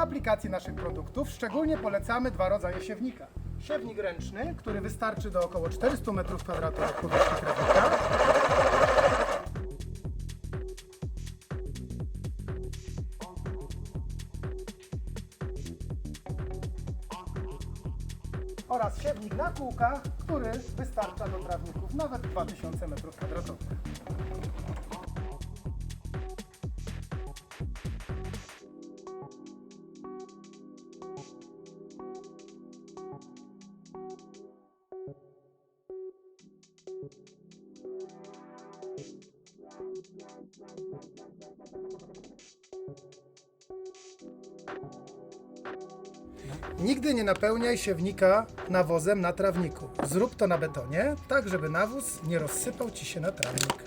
aplikacji naszych produktów szczególnie polecamy dwa rodzaje siewnika. Siewnik ręczny, który wystarczy do około 400 m2 powierzchni trawnika. Oraz siewnik na kółkach, który wystarcza do trawników nawet 2000 m2. Nigdy nie napełniaj siewnika nawozem na trawniku. Zrób to na betonie, tak żeby nawóz nie rozsypał Ci się na trawnik.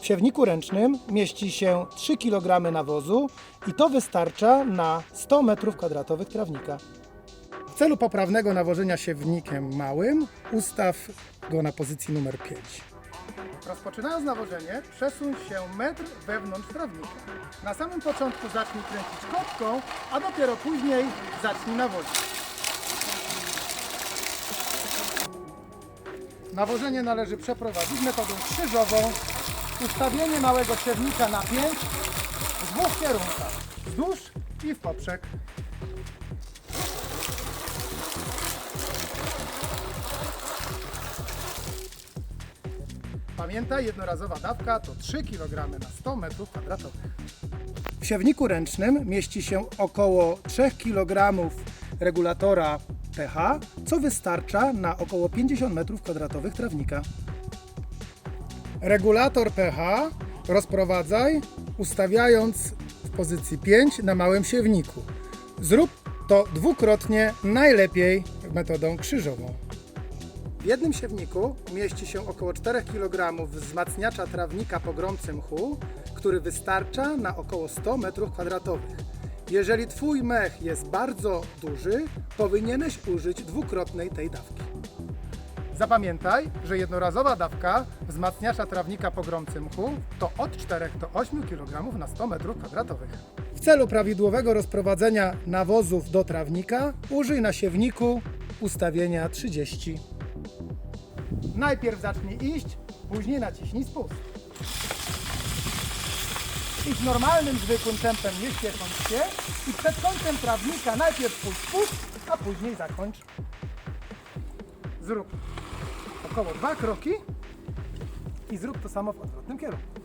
W siewniku ręcznym mieści się 3 kg nawozu i to wystarcza na 100 m2 trawnika. W celu poprawnego nawożenia siewnikiem małym ustaw go na pozycji numer 5. Rozpoczynając nawożenie, przesuń się metr wewnątrz trawnika. Na samym początku zacznij kręcić kotką, a dopiero później zacznij nawozić. Nawożenie należy przeprowadzić metodą krzyżową. Ustawienie małego siewnika na 5 w dwóch kierunkach. Wzdłuż i w poprzek. Pamiętaj, jednorazowa dawka to 3 kg na 100 m2. W siewniku ręcznym mieści się około 3 kg regulatora pH, co wystarcza na około 50 m2 trawnika. Regulator pH rozprowadzaj ustawiając w pozycji 5 na małym siewniku. Zrób to dwukrotnie, najlepiej metodą krzyżową. Jednym siewniku mieści się około 4 kg wzmacniacza trawnika pogromcy mchu, który wystarcza na około 100 m2. Jeżeli Twój mech jest bardzo duży, powinieneś użyć dwukrotnej tej dawki. Zapamiętaj, że jednorazowa dawka wzmacniacza trawnika pogromcy mchu to od 4 do 8 kg na 100 m2. W celu prawidłowego rozprowadzenia nawozów do trawnika użyj na siewniku ustawienia 30. Najpierw zacznij iść, później naciśnij spust. Idź normalnym, zwykłym tempem, nie śpiesząc się i przed końcem trawnika najpierw pójdź spust, a później zakończ. Zrób około dwa kroki i zrób to samo w odwrotnym kierunku.